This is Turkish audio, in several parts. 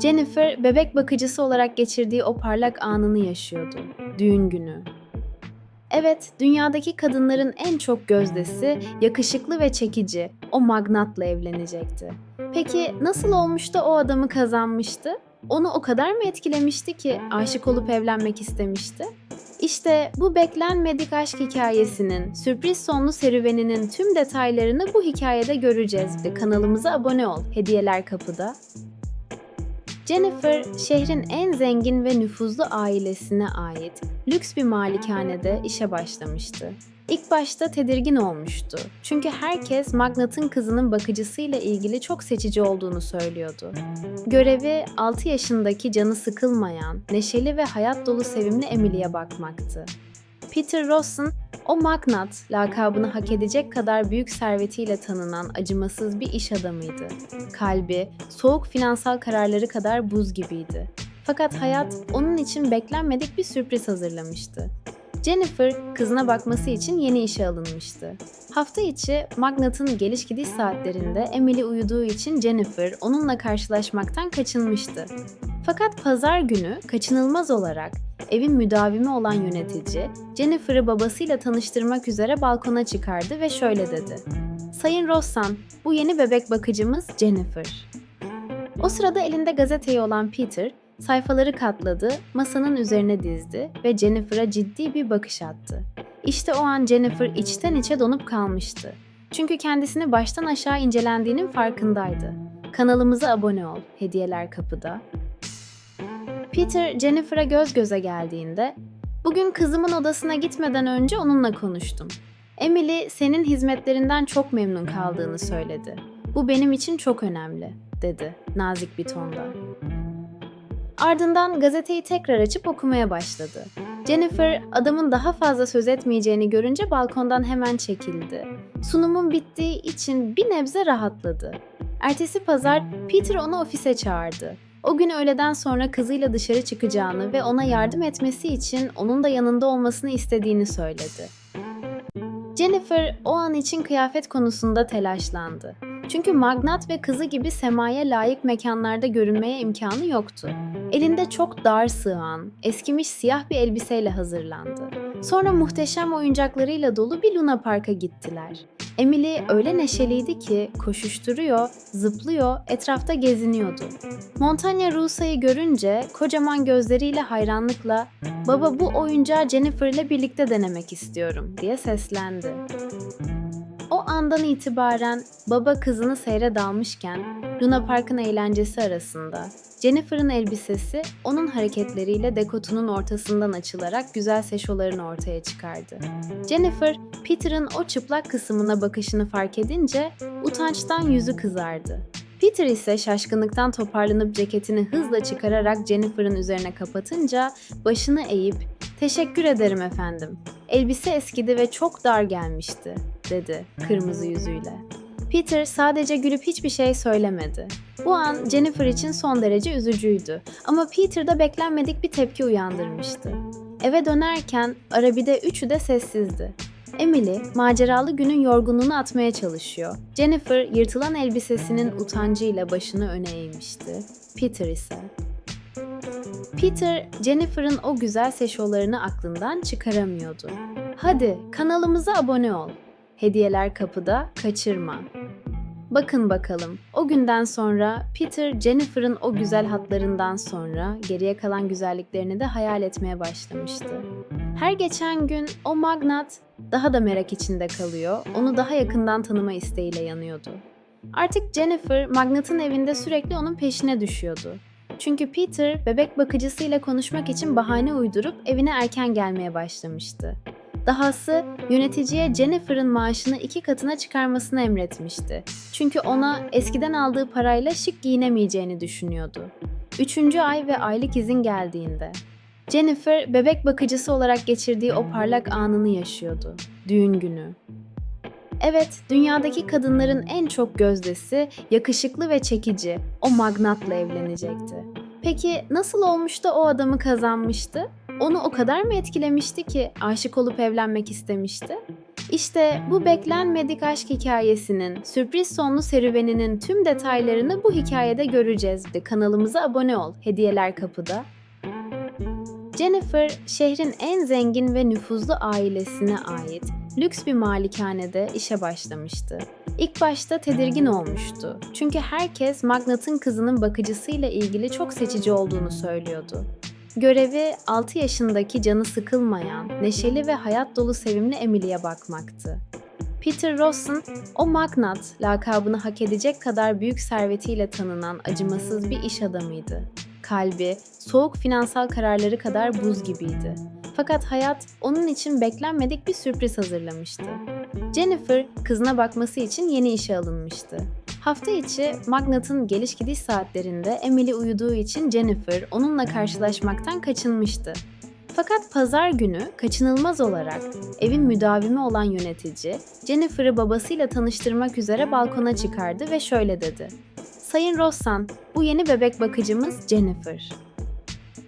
Jennifer bebek bakıcısı olarak geçirdiği o parlak anını yaşıyordu. Düğün günü. Evet, dünyadaki kadınların en çok gözdesi, yakışıklı ve çekici o magnatla evlenecekti. Peki nasıl olmuş da o adamı kazanmıştı? Onu o kadar mı etkilemişti ki aşık olup evlenmek istemişti? İşte bu beklenmedik aşk hikayesinin, sürpriz sonlu serüveninin tüm detaylarını bu hikayede göreceğiz. Kanalımıza abone ol, hediyeler kapıda. Jennifer, şehrin en zengin ve nüfuzlu ailesine ait lüks bir malikanede işe başlamıştı. İlk başta tedirgin olmuştu. Çünkü herkes Magnat'ın kızının bakıcısıyla ilgili çok seçici olduğunu söylüyordu. Görevi 6 yaşındaki canı sıkılmayan, neşeli ve hayat dolu sevimli Emily'e bakmaktı. Peter Ross'un o Magnat lakabını hak edecek kadar büyük servetiyle tanınan acımasız bir iş adamıydı. Kalbi, soğuk finansal kararları kadar buz gibiydi. Fakat hayat onun için beklenmedik bir sürpriz hazırlamıştı. Jennifer kızına bakması için yeni işe alınmıştı. Hafta içi Magnat'ın geliş gidiş saatlerinde Emily uyuduğu için Jennifer onunla karşılaşmaktan kaçınmıştı. Fakat pazar günü kaçınılmaz olarak evin müdavimi olan yönetici Jennifer'ı babasıyla tanıştırmak üzere balkona çıkardı ve şöyle dedi. Sayın Rossan, bu yeni bebek bakıcımız Jennifer. O sırada elinde gazeteyi olan Peter, sayfaları katladı, masanın üzerine dizdi ve Jennifer'a ciddi bir bakış attı. İşte o an Jennifer içten içe donup kalmıştı. Çünkü kendisini baştan aşağı incelendiğinin farkındaydı. Kanalımıza abone ol, hediyeler kapıda. Peter, Jennifer'a göz göze geldiğinde, "Bugün kızımın odasına gitmeden önce onunla konuştum. Emily senin hizmetlerinden çok memnun kaldığını söyledi. Bu benim için çok önemli." dedi nazik bir tonda. Ardından gazeteyi tekrar açıp okumaya başladı. Jennifer adamın daha fazla söz etmeyeceğini görünce balkondan hemen çekildi. Sunumun bittiği için bir nebze rahatladı. Ertesi pazar Peter onu ofise çağırdı. O gün öğleden sonra kızıyla dışarı çıkacağını ve ona yardım etmesi için onun da yanında olmasını istediğini söyledi. Jennifer o an için kıyafet konusunda telaşlandı. Çünkü magnat ve kızı gibi semaya layık mekanlarda görünmeye imkanı yoktu. Elinde çok dar sığan, eskimiş siyah bir elbiseyle hazırlandı. Sonra muhteşem oyuncaklarıyla dolu bir Luna Park'a gittiler. Emily öyle neşeliydi ki koşuşturuyor, zıplıyor, etrafta geziniyordu. Montanya Rusa'yı görünce kocaman gözleriyle hayranlıkla "Baba bu oyuncağı Jennifer ile birlikte denemek istiyorum." diye seslendi. Andan itibaren baba kızını seyre dalmışken Luna Park'ın eğlencesi arasında Jennifer'ın elbisesi onun hareketleriyle dekotunun ortasından açılarak güzel seşolarını ortaya çıkardı. Jennifer, Peter'ın o çıplak kısmına bakışını fark edince utançtan yüzü kızardı. Peter ise şaşkınlıktan toparlanıp ceketini hızla çıkararak Jennifer'ın üzerine kapatınca başını eğip "Teşekkür ederim efendim. Elbise eskidi ve çok dar gelmişti." Dedi kırmızı yüzüyle. Peter sadece gülüp hiçbir şey söylemedi. Bu an Jennifer için son derece üzücüydü ama Peter'da beklenmedik bir tepki uyandırmıştı. Eve dönerken arabide üçü de sessizdi. Emily, maceralı günün yorgunluğunu atmaya çalışıyor. Jennifer, yırtılan elbisesinin utancıyla başını öne eğmişti. Peter ise... Peter, Jennifer'ın o güzel seşolarını aklından çıkaramıyordu. Hadi kanalımıza abone ol. Hediyeler kapıda, kaçırma. Bakın bakalım, o günden sonra Peter, Jennifer'ın o güzel hatlarından sonra geriye kalan güzelliklerini de hayal etmeye başlamıştı. Her geçen gün o magnat daha da merak içinde kalıyor, onu daha yakından tanıma isteğiyle yanıyordu. Artık Jennifer, Magnat'ın evinde sürekli onun peşine düşüyordu. Çünkü Peter, bebek bakıcısıyla konuşmak için bahane uydurup evine erken gelmeye başlamıştı. Dahası yöneticiye Jennifer'ın maaşını iki katına çıkarmasını emretmişti. Çünkü ona eskiden aldığı parayla şık giyinemeyeceğini düşünüyordu. Üçüncü ay ve aylık izin geldiğinde. Jennifer bebek bakıcısı olarak geçirdiği o parlak anını yaşıyordu. Düğün günü. Evet, dünyadaki kadınların en çok gözdesi, yakışıklı ve çekici o magnatla evlenecekti. Peki nasıl olmuş da o adamı kazanmıştı? Onu o kadar mı etkilemişti ki aşık olup evlenmek istemişti? İşte bu beklenmedik aşk hikayesinin, sürpriz sonlu serüveninin tüm detaylarını bu hikayede göreceğiz. Kanalımıza abone ol. Hediyeler kapıda. Jennifer, şehrin en zengin ve nüfuzlu ailesine ait lüks bir malikanede işe başlamıştı. İlk başta tedirgin olmuştu. Çünkü herkes Magnat'ın kızının bakıcısıyla ilgili çok seçici olduğunu söylüyordu. Görevi 6 yaşındaki canı sıkılmayan, neşeli ve hayat dolu sevimli Emily'e bakmaktı. Peter Ross'un o Magnat lakabını hak edecek kadar büyük servetiyle tanınan acımasız bir iş adamıydı. Kalbi, soğuk finansal kararları kadar buz gibiydi. Fakat hayat onun için beklenmedik bir sürpriz hazırlamıştı. Jennifer kızına bakması için yeni işe alınmıştı. Hafta içi Magnat'ın geliş gidiş saatlerinde Emily uyuduğu için Jennifer onunla karşılaşmaktan kaçınmıştı. Fakat pazar günü kaçınılmaz olarak evin müdavimi olan yönetici Jennifer'ı babasıyla tanıştırmak üzere balkona çıkardı ve şöyle dedi. Sayın Rossan, bu yeni bebek bakıcımız Jennifer.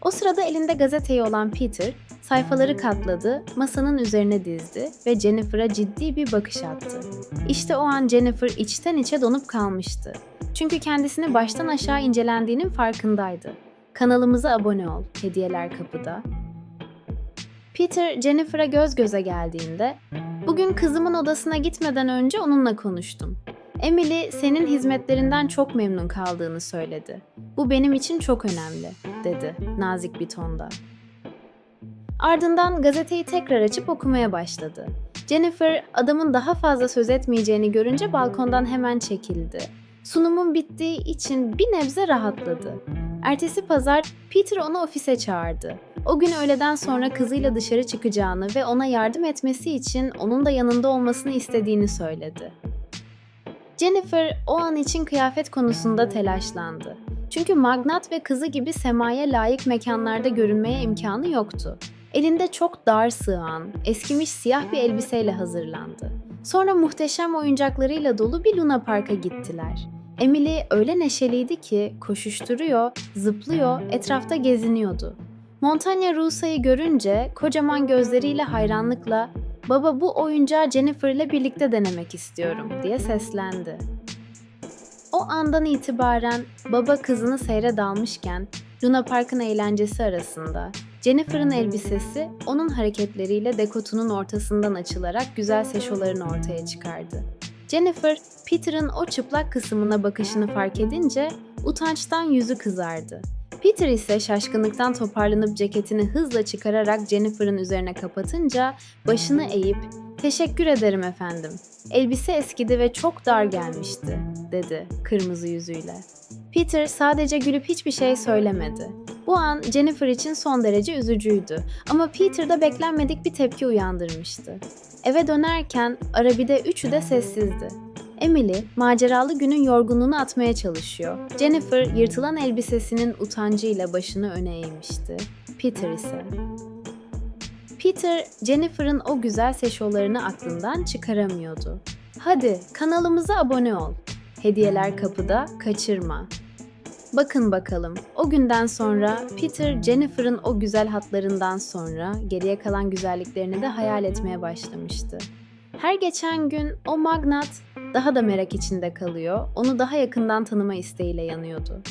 O sırada elinde gazeteyi olan Peter, sayfaları katladı, masanın üzerine dizdi ve Jennifer'a ciddi bir bakış attı. İşte o an Jennifer içten içe donup kalmıştı. Çünkü kendisini baştan aşağı incelendiğinin farkındaydı. Kanalımıza abone ol, hediyeler kapıda. Peter, Jennifer'a göz göze geldiğinde, "Bugün kızımın odasına gitmeden önce onunla konuştum. Emily senin hizmetlerinden çok memnun kaldığını söyledi. Bu benim için çok önemli." Dedi nazik bir tonda. Ardından gazeteyi tekrar açıp okumaya başladı. Jennifer adamın daha fazla söz etmeyeceğini görünce balkondan hemen çekildi. Sunumun bittiği için bir nebze rahatladı. Ertesi pazar Peter onu ofise çağırdı. O gün öğleden sonra kızıyla dışarı çıkacağını ve ona yardım etmesi için onun da yanında olmasını istediğini söyledi. Jennifer o an için kıyafet konusunda telaşlandı. Çünkü magnat ve kızı gibi semaya layık mekanlarda görünmeye imkanı yoktu. Elinde çok dar sığan, eskimiş siyah bir elbiseyle hazırlandı. Sonra muhteşem oyuncaklarıyla dolu bir Luna Park'a gittiler. Emily öyle neşeliydi ki koşuşturuyor, zıplıyor, etrafta geziniyordu. Montanya Rusa'yı görünce kocaman gözleriyle hayranlıkla "Baba bu oyuncağı Jennifer ile birlikte denemek istiyorum." diye seslendi. O andan itibaren baba kızını seyre dalmışken Luna Park'ın eğlencesi arasında Jennifer'ın elbisesi onun hareketleriyle dekotunun ortasından açılarak güzel seşolarını ortaya çıkardı. Jennifer, Peter'ın o çıplak kısmına bakışını fark edince utançtan yüzü kızardı. Peter ise şaşkınlıktan toparlanıp ceketini hızla çıkararak Jennifer'ın üzerine kapatınca başını eğip "Teşekkür ederim efendim. Elbise eskidi ve çok dar gelmişti." dedi kırmızı yüzüyle. Peter sadece gülüp hiçbir şey söylemedi. Bu an Jennifer için son derece üzücüydü ama Peter'da beklenmedik bir tepki uyandırmıştı. Eve dönerken arabide üçü de sessizdi. Emily, maceralı günün yorgunluğunu atmaya çalışıyor. Jennifer, yırtılan elbisesinin utancıyla başını öne eğmişti. Peter ise... Peter, Jennifer'ın o güzel seşolarını aklından çıkaramıyordu. Hadi kanalımıza abone ol. Hediyeler kapıda, kaçırma. Bakın bakalım, o günden sonra Peter, Jennifer'ın o güzel hatlarından sonra geriye kalan güzelliklerini de hayal etmeye başlamıştı. Her geçen gün o magnat daha da merak içinde kalıyor, onu daha yakından tanıma isteğiyle yanıyordu.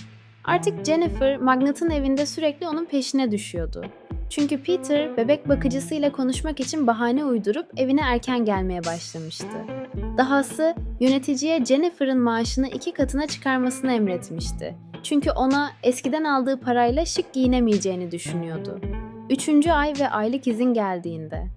Artık Jennifer, Magnat'ın evinde sürekli onun peşine düşüyordu. Çünkü Peter, bebek bakıcısıyla konuşmak için bahane uydurup evine erken gelmeye başlamıştı. Dahası yöneticiye Jennifer'ın maaşını iki katına çıkarmasını emretmişti. Çünkü ona eskiden aldığı parayla şık giyinemeyeceğini düşünüyordu. Üçüncü ay ve aylık izin geldiğinde